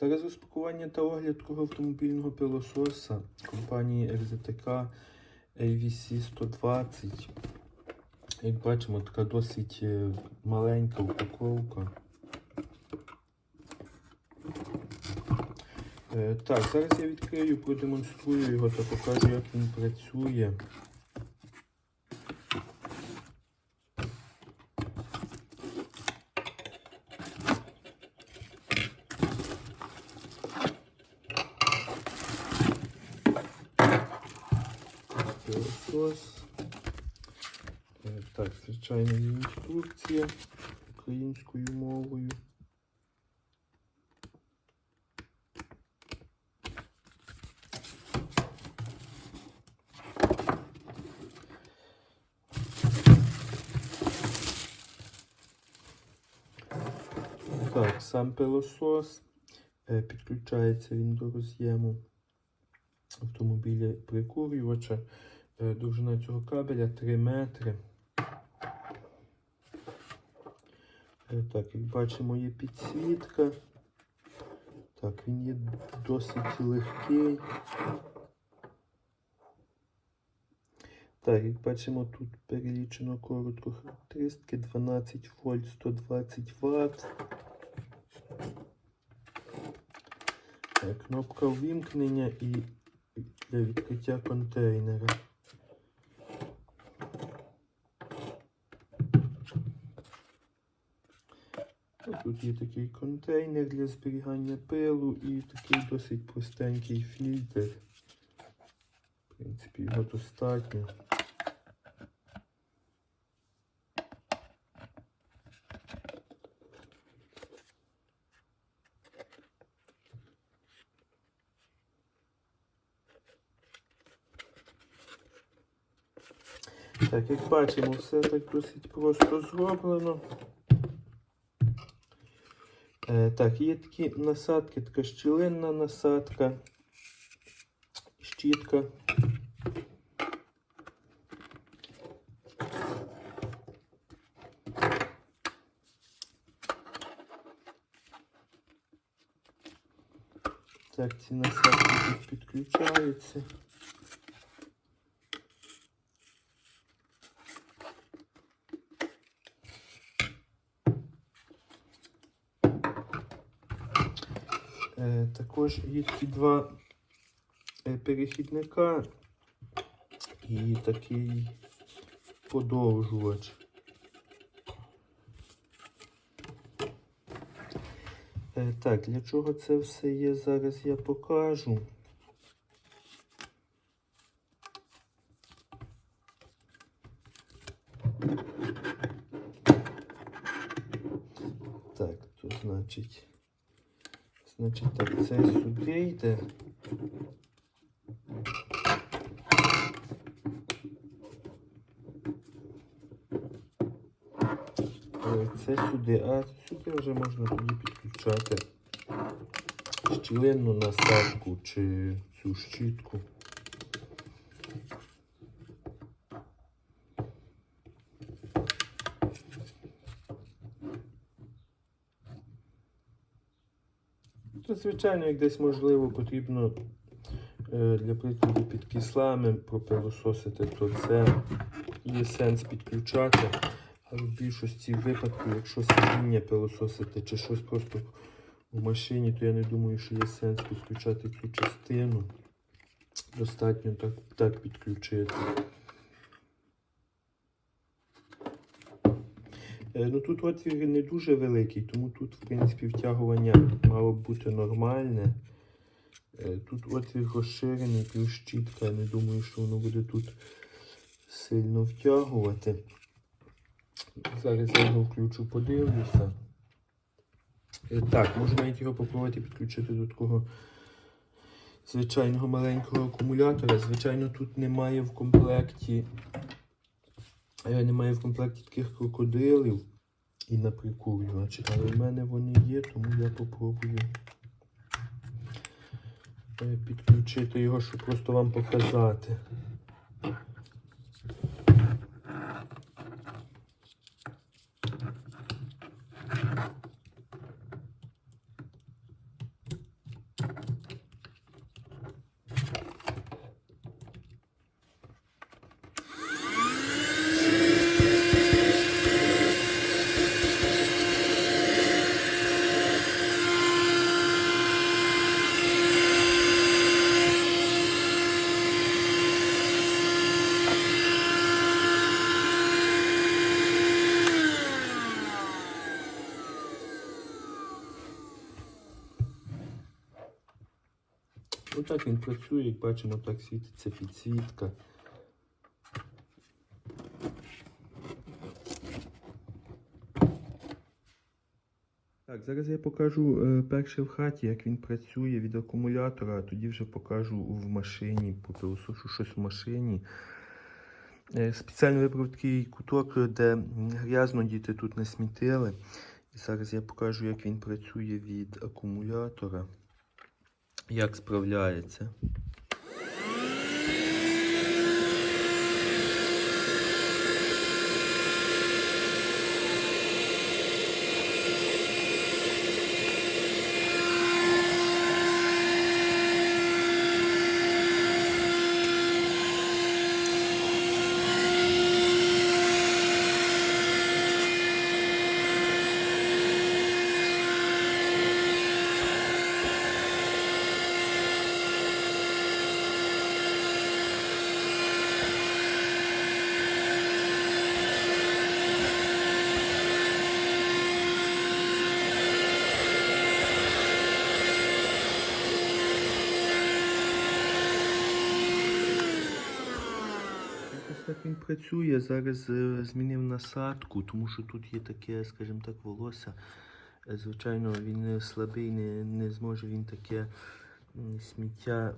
Зараз розпакування та огляд такого автомобільного пилососа компанії RZTK AVC 120. Як бачимо, така досить е, маленька упаковка. Е, Так, зараз я відкрию, продемонструю його та покажу, як він працює. Пилосос. Е, Так, звичайно, інструкція українською мовою. Так, сам пилосос. Е, Підключається він до роз'єму автомобіля прикурювача. Е, Довжина цього кабеля 3 метри. Е, Так, як бачимо, є підсвітка. Так, він є досить легкий. Так, як бачимо, тут перелічено коротко характеристики 12 вольт 120 Вт. Кнопка ввімкнення і для відкриття контейнера. Тут є такий контейнер для зберігання пилу і такий досить простенький фільтр. В принципі, його достатньо. Так, як бачимо, все так досить просто зроблено. Е, так, є такі насадки, така щілинна насадка, щітка. Так, ці насадки тут підключаються. Також є такі два е, перехідника і такий подовжувач. Е, так, для чого це все є, зараз я покажу. Так, то значить. Значить так, це сюди йде. Е, Це сюди, а сюди вже можна тоді підключати щілинну насадку чи цю щітку. Звичайно, як десь можливо потрібно е, для прикладу під кислами пропилососити, то це є сенс підключати. Але в більшості випадків, якщо сидіння пилососити чи щось просто в машині, то я не думаю, що є сенс підключати цю частину. Достатньо так, так підключити. Ну тут отвір не дуже великий, тому тут, в принципі, втягування мало б бути нормальне. Е, Тут отвір розширений, плюс щітка. Я не думаю, що воно буде тут сильно втягувати. Зараз я його включу, подивлюся. Е, Так, можу навіть його попробувати підключити до такого звичайного маленького акумулятора. Звичайно, тут немає в комплекті. Е, Немає в комплекті таких крокодилів. І на прикурювачі, але в мене вони є, тому я попробую. Е, підключити його, щоб просто вам показати. Отак він працює, як бачимо, так світиться підсвітка. Так, зараз я покажу е, перше в хаті, як він працює від акумулятора, а тоді вже покажу в машині, попилосошу щось в машині. Е, Спеціально вибрав такий куток, де грязно діти тут не смітили. І зараз я покажу, як він працює від акумулятора, як справляється. Якось так він працює. Зараз е, змінив насадку, тому що тут є таке, скажімо так, волосся. Е, Звичайно, він е, слабий, не, не зможе він таке сміття,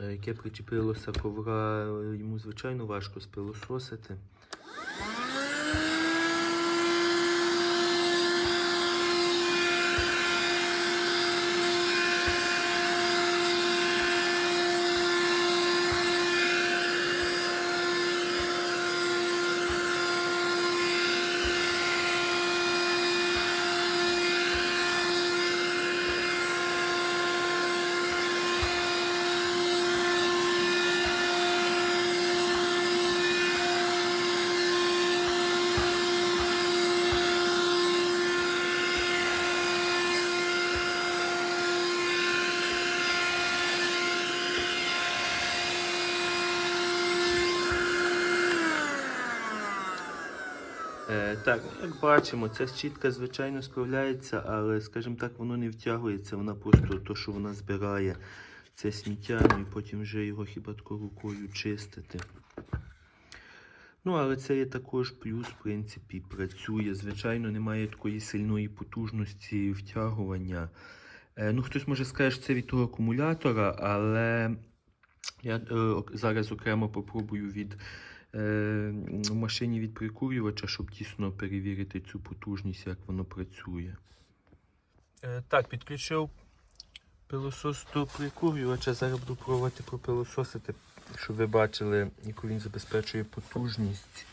яке причепилося ковра, йому звичайно важко спилососити. Так, як бачимо, ця щітка, звичайно, справляється, але, скажімо так, воно не втягується, вона просто то, що вона збирає це сміття, ну і потім вже його хіба тако рукою чистити. Ну, але це є також плюс, в принципі, працює. Звичайно, немає такої сильної потужності втягування. Е, ну, хтось може скаже, що це від того акумулятора, але я е, зараз окремо попробую від е, в машині від прикурювача, щоб дійсно перевірити цю потужність, як воно працює. Е, так, підключив пилосос до прикурювача. Зараз буду пробувати пропилососити, щоб ви бачили, яку він забезпечує потужність.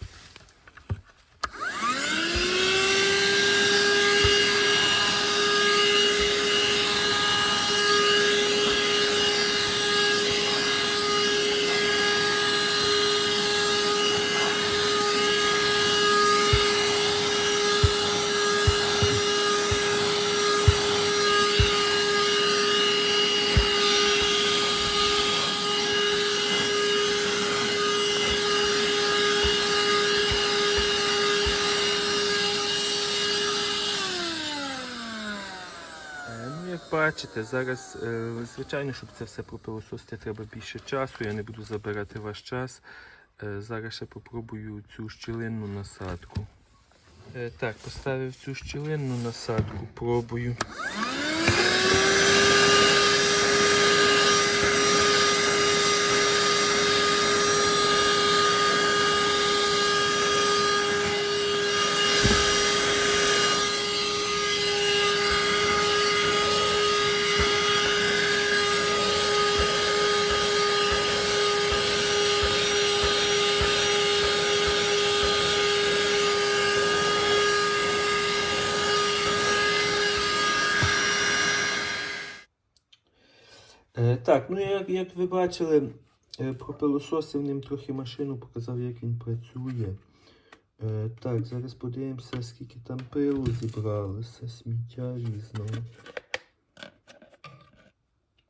Е, Ну, як бачите, зараз, е, звичайно, щоб це все пропилососити, треба більше часу. Я не буду забирати ваш час. Е, Зараз ще попробую цю щілинну насадку. Е, Так, поставив цю щілинну насадку, пробую. Так, ну як, як ви бачили, е, пропилососив ним трохи машину, показав, як він працює. Е, так, зараз подивимося, скільки там пилу зібралося, сміття різного.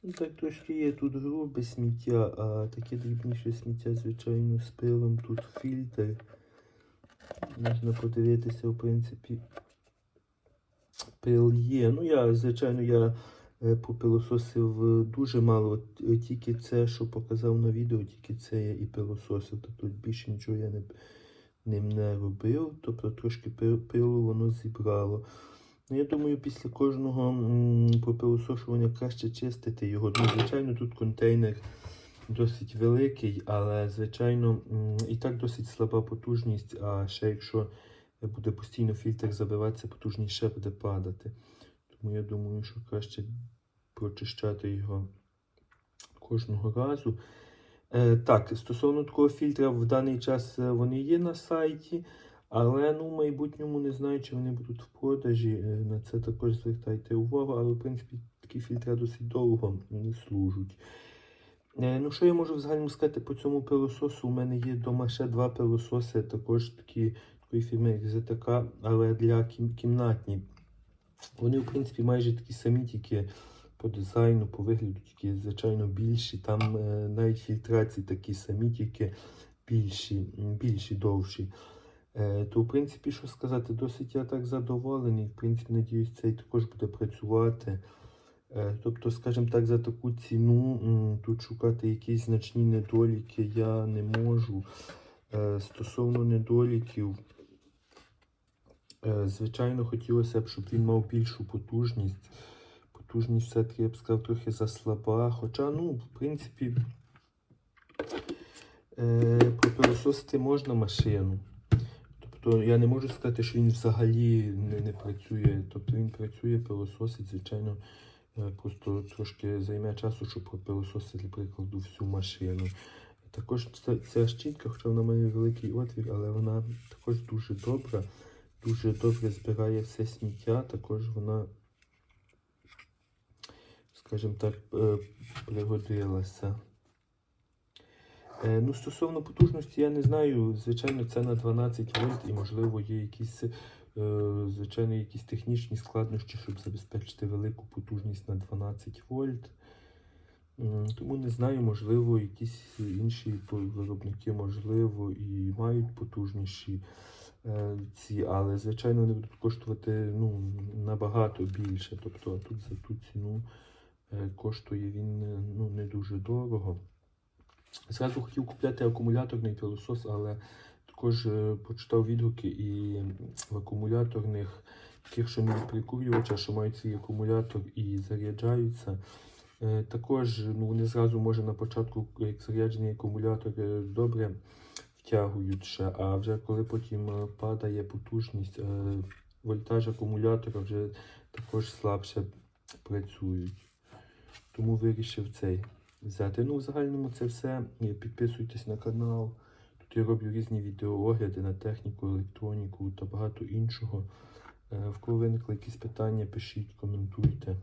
Ну, так трошки є тут грубе сміття, а таке дрібніше сміття, звичайно, з пилом. Тут фільтр. Можна подивитися, в принципі, пил є. Ну, я, звичайно, я попилососив е, дуже мало. Е, тільки це, що показав на відео, тільки це я і пилососив. Тобто більше нічого я не, ним не робив. Тобто трошки пи- пилу воно зібрало. Ну, я думаю, після кожного попилосошування краще чистити його. Ну, звичайно, тут контейнер досить великий, але, звичайно, і так досить слаба потужність, а ще якщо буде постійно фільтр забиватися, потужність ще буде падати. Тому я думаю, що краще прочищати його кожного разу. Е, так, стосовно такого фільтра, в даний час е, вони є на сайті, але ну, в майбутньому не знаю, чи вони будуть в продажі. Е, на це також звертайте увагу, але в принципі такі фільтри досить довго служать. Е, ну, що я можу взагалі сказати по цьому пилососу? У мене є вдома ще два пилососи, також такі, такої фірми, як ЗТК, але для кім- кімнатні. Вони, в принципі, майже такі самі, тільки по дизайну, по вигляду, тільки, звичайно, більші. Там е, навіть фільтрації такі самі, тільки більші, більші, довші. Е, то, в принципі, що сказати, досить я так задоволений. В принципі, надіюсь, цей також буде працювати. Е, Тобто, скажімо так, за таку ціну м, тут шукати якісь значні недоліки я не можу. Е, Стосовно недоліків, звичайно, хотілося б, щоб він мав більшу потужність. Потужність все-таки я б сказав трохи заслаба. Хоча, ну, в принципі, е, пропилососити можна машину. Тобто я не можу сказати, що він взагалі не, не працює. Тобто він працює, пилососить, звичайно. Е, Просто трошки займе часу, щоб пропилососити, для прикладу, всю машину. Також ця, ця щітка, хоча вона має великий отвір, але вона також дуже добра, дуже добре збирає все сміття. Також вона, скажімо так, е, пригодилася. Е, Ну, стосовно потужності, я не знаю. Звичайно, це на 12 вольт і, можливо, є якісь, е, звичайно, якісь технічні складнощі, щоб забезпечити велику потужність на 12 вольт. Тому не знаю, можливо, якісь інші виробники, можливо, і мають потужніші ці, але, звичайно, вони будуть коштувати ну, набагато більше. Тобто тут за ту ціну е, коштує він е, ну, не дуже дорого. Зразу хотів купляти акумуляторний пилосос, але також е, почитав відгуки і в акумуляторних, таких, що не прикурювача, що мають свій акумулятор і заряджаються. Е, Також ну, вони зразу може на початку, як заряджений акумулятор, е, добре втягують а вже коли потім е, падає потужність, е, вольтаж акумулятора вже також слабше працюють. Тому вирішив цей взяти. Ну, в загальному це все. Е, Підписуйтесь на канал. Тут я роблю різні відеоогляди на техніку, електроніку та багато іншого. В кого виникли якісь питання, пишіть, коментуйте.